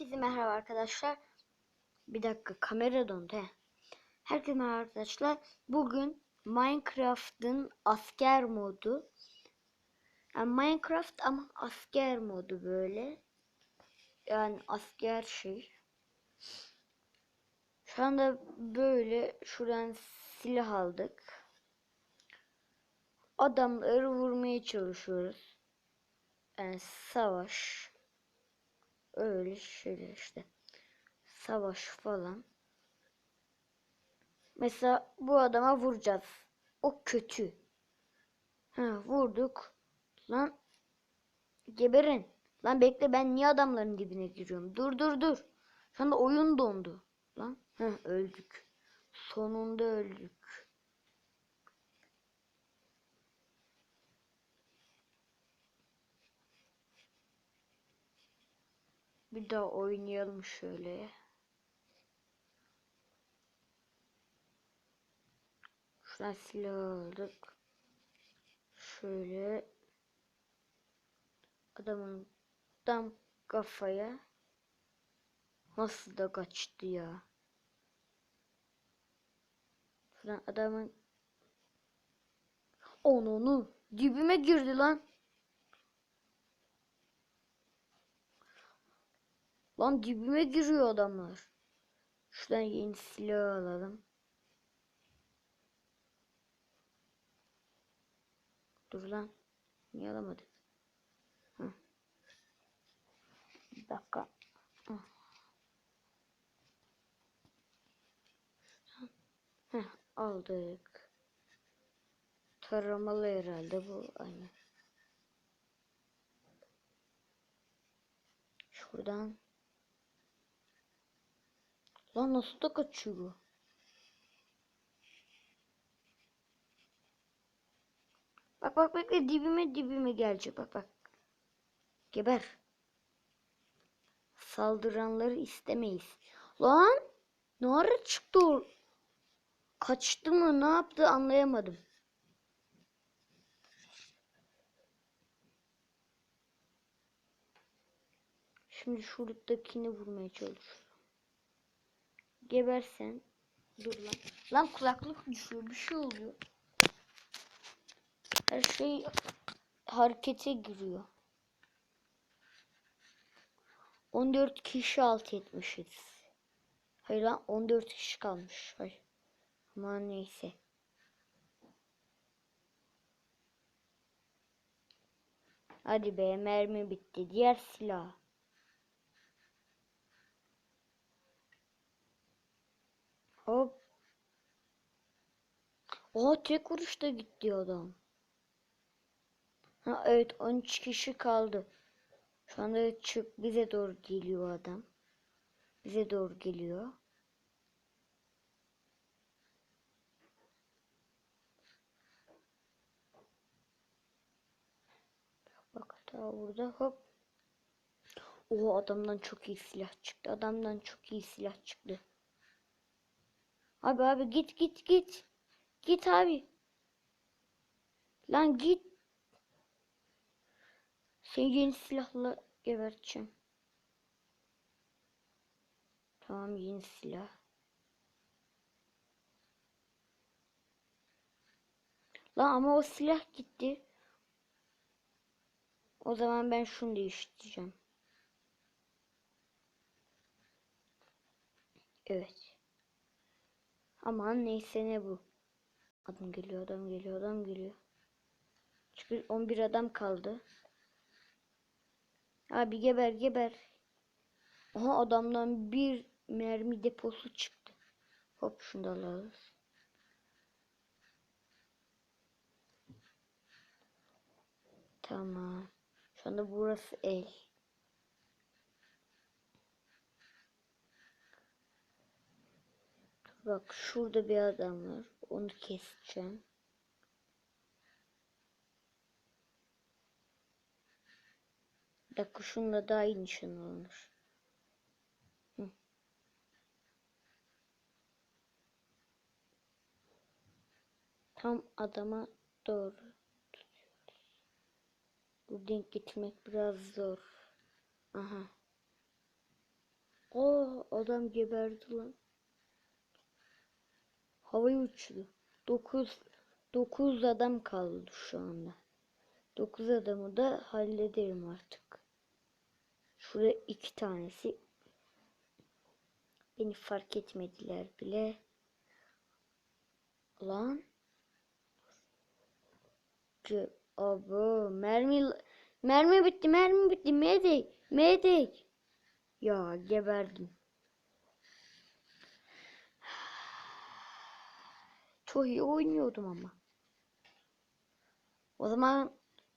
Herkese merhaba arkadaşlar. Bir dakika kamera dondu he. Herkese merhaba arkadaşlar. Bugün Minecraft'ın asker modu. Yani Minecraft ama asker modu böyle. Yani asker şey. Şu anda böyle şuradan silah aldık. Adamları vurmaya çalışıyoruz. Yani savaş. Öyle şeyler işte. Savaş falan. Mesela bu adama vuracağız. O kötü. Ha, vurduk. Lan geberin. Lan bekle ben niye adamların dibine giriyorum? Dur dur dur. Şu anda oyun dondu. Lan ha, öldük. Sonunda öldük. Bir daha oynayalım şöyle. Şuradan silah aldık. Şöyle adamın tam kafaya nasıl da kaçtı ya. Şuradan adamın onu onu dibime girdi lan. Lan dibime giriyor adamlar. Şuradan yeni silah alalım. Dur lan. Niye alamadık? Hı. Bir dakika. Hı. Heh, aldık. Taramalı herhalde bu. Aynen. Şuradan. Lan nasıl da kaçıyor bu? Bak bak bekle dibime dibime gelecek bak bak. Geber. Saldıranları istemeyiz. Lan ne ara çıktı o? Kaçtı mı ne yaptı anlayamadım. Şimdi şuradakini vurmaya çalışıyorum. Gebersen. Dur lan. Lan kulaklık düşüyor bir şey oluyor. Her şey harekete giriyor. 14 kişi alt etmişiz. Hayır lan 14 kişi kalmış. Hayır. Aman neyse. Hadi be mermi bitti. Diğer silah. Hop. Oha tek vuruşta gitti adam. Ha evet 13 kişi kaldı. Şu anda çık bize doğru geliyor adam. Bize doğru geliyor. Bak hatta burada hop. O adamdan çok iyi silah çıktı. Adamdan çok iyi silah çıktı. Abi abi git git git. Git abi. Lan git. Seni yeni silahla geberteceğim. Tamam yeni silah. Lan ama o silah gitti. O zaman ben şunu değiştireceğim. Evet. Aman neyse ne bu. Adam geliyor, adam geliyor, adam geliyor. Çünkü 11 adam kaldı. Abi geber geber. Aha adamdan bir mermi deposu çıktı. Hop şunu da alalım. Tamam. Şu anda burası el. Bak şurada bir adam var. Onu keseceğim. Bir dakika şununla daha iyi alınır. Hı. Tam adama doğru. Bu denk getirmek biraz zor. Aha. adam geberdi lan. Havaya uçtu. 9 9 adam kaldı şu anda. 9 adamı da hallederim artık. Şurada iki tanesi beni fark etmediler bile. Lan. Abo mermi mermi bitti mermi bitti medek medek. Ya geberdim. Çok iyi oynuyordum ama. O zaman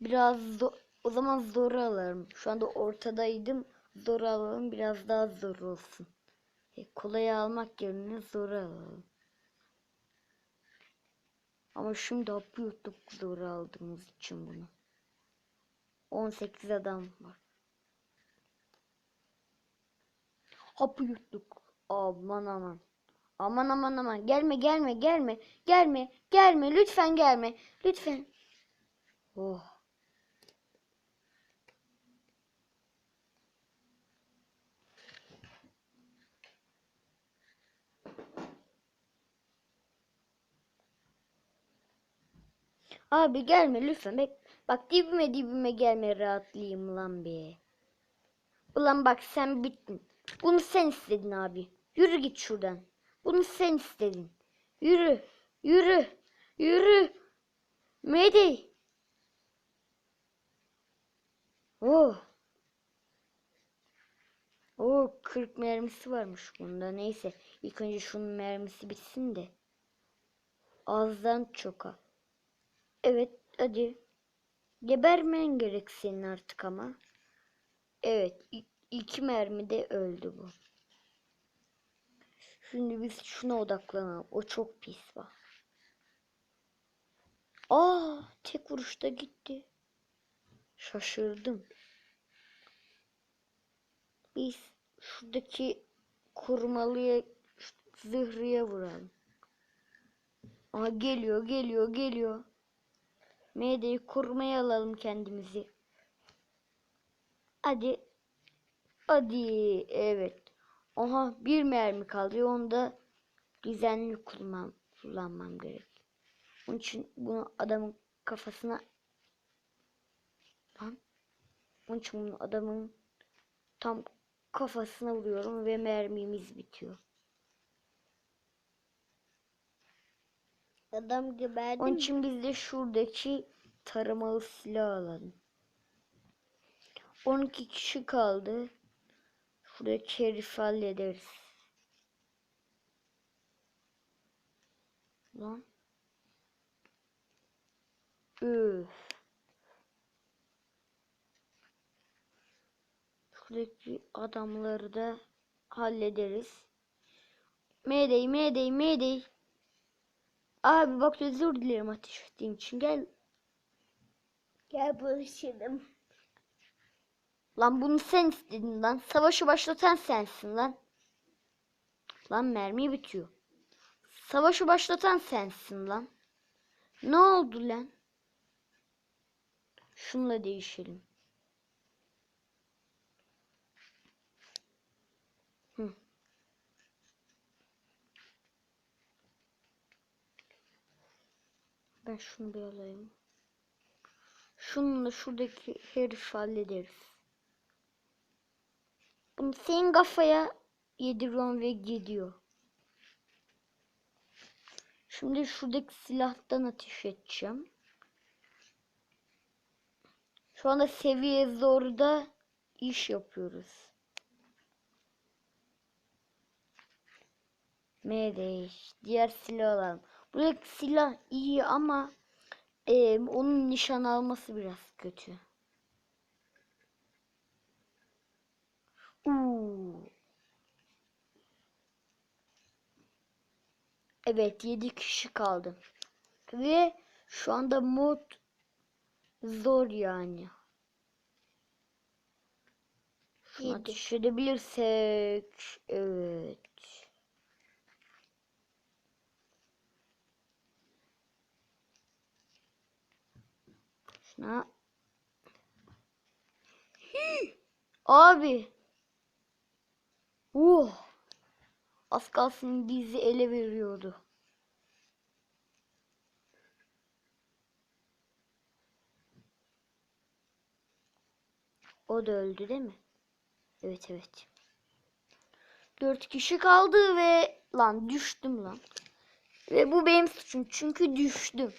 biraz o zaman zor alalım. Şu anda ortadaydım. Zor alalım biraz daha zor olsun. E, kolay almak yerine zor alalım. Ama şimdi hapı yuttuk zor aldığımız için bunu. 18 adam var. Hapı yuttuk. Aman aman. Aman aman aman. Gelme gelme gelme. Gelme gelme. Lütfen gelme. Lütfen. Oh. Abi gelme lütfen. Bak, dibime dibime gelme rahatlayayım lan bir. Ulan bak sen bittin. Bunu sen istedin abi. Yürü git şuradan. Bunu sen istedin. Yürü. Yürü. Yürü. Mayday. Oh. Oh 40 mermisi varmış bunda. Neyse. İlk önce şunun mermisi bitsin de. Azdan çoka. Evet hadi. Gebermen gerek senin artık ama. Evet. iki mermi de öldü bu. Şimdi biz şuna odaklanalım. O çok pis var. Aa, tek vuruşta gitti. Şaşırdım. Biz şuradaki korumalıya zırhlıya vuralım. Aa, geliyor, geliyor, geliyor. Medyayı korumaya alalım kendimizi. Hadi. Hadi. Evet. Aha bir mermi kaldı. Onu da düzenli kullanmam, kullanmam gerek. Onun için bunu adamın kafasına Lan. Onun için bunu adamın tam kafasına vuruyorum ve mermimiz bitiyor. Adam geberdi Onun için biz de şuradaki taramalı silah alalım. 12 kişi kaldı. Şuradaki herifi hallederiz. Lan. Üf. Şuradaki adamları da hallederiz. Mayday, mayday, mayday. Abi bak özür dilerim ateş ettiğim için. Gel. Gel barışalım. Lan bunu sen istedin lan. Savaşı başlatan sensin lan. Lan mermi bitiyor. Savaşı başlatan sensin lan. Ne oldu lan? Şunla değişelim. Ben şunu bir alayım. Şununla şuradaki herifi hallederiz. Senin kafaya yediriyorum ve gidiyor. Şimdi şuradaki silahtan ateş edeceğim. Şu anda seviye zorda iş yapıyoruz. Mayday. Diğer silah alalım. Buradaki silah iyi ama eee, onun nişan alması biraz kötü. Evet 7 kişi kaldı. Ve şu anda mod zor yani. Ateş edebilirsek. Evet. Şuna. Abi. Uh. Az kalsın bizi ele veriyordu. O da öldü değil mi? Evet evet. Dört kişi kaldı ve lan düştüm lan. Ve bu benim suçum çünkü düştüm.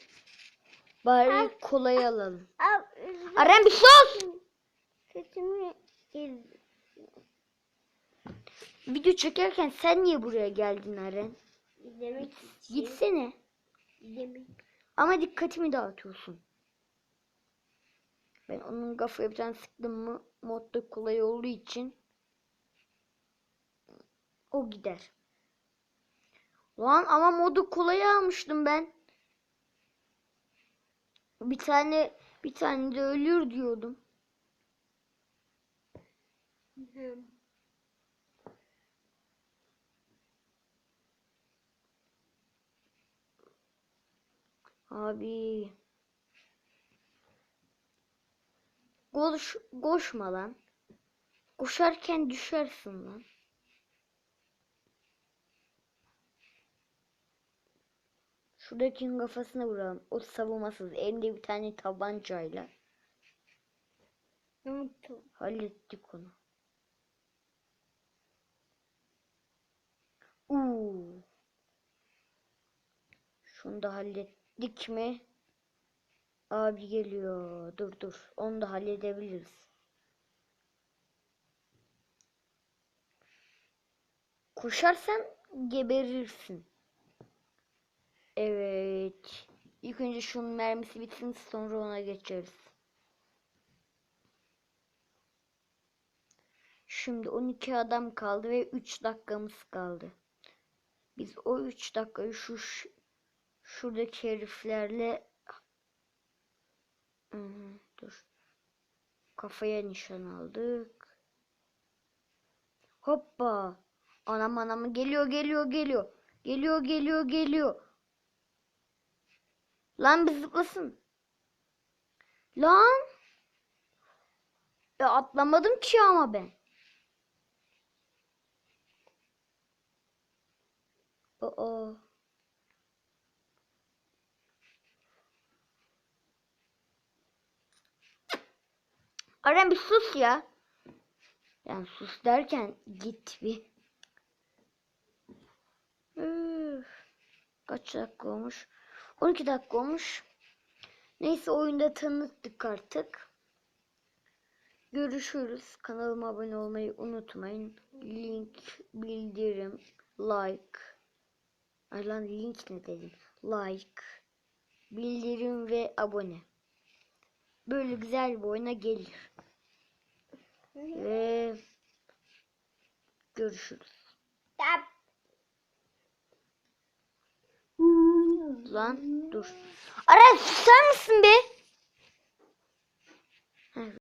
Bari kolayı alalım. Aren bir sus! Sesimi iz. Video çekerken sen niye buraya geldin Aren? izlemek için. Gitsene. İzlemek. Ama dikkatimi dağıtıyorsun. Ben onun kafaya bir tane sıktım mı modda kolay olduğu için o gider. Lan ama modu kolay almıştım ben. Bir tane bir tane de ölür diyordum. Hı. Abi. Koş, koşma lan. Koşarken düşersin lan. Şuradakinin kafasına vuralım. O savunmasız. Elinde bir tane tabancayla. Unuttum. Hallettik onu. Uuu. Şunu da hallettik mi? Abi geliyor. Dur dur. Onu da halledebiliriz. Koşarsan geberirsin. Evet. İlk önce şunun mermisi bitsin sonra ona geçeriz. Şimdi 12 adam kaldı ve 3 dakikamız kaldı. Biz o 3 dakikayı şu şuradaki heriflerle hı, dur. Kafaya nişan aldık. Hoppa. Anam anam geliyor geliyor geliyor. Geliyor geliyor geliyor. Lan bir zıplasın. Lan. Ya atlamadım ki ama ben. Aa. Aren bir sus ya. Yani sus derken git bir. Üf. Kaç dakika olmuş? 12 dakika olmuş. Neyse oyunda tanıttık artık. Görüşürüz. Kanalıma abone olmayı unutmayın. Link, bildirim, like. Ay lan link ne dedim? Like, bildirim ve abone. Böyle güzel bir oyuna gelir. Ve görüşürüz. Lan dur. Aras susar mısın be?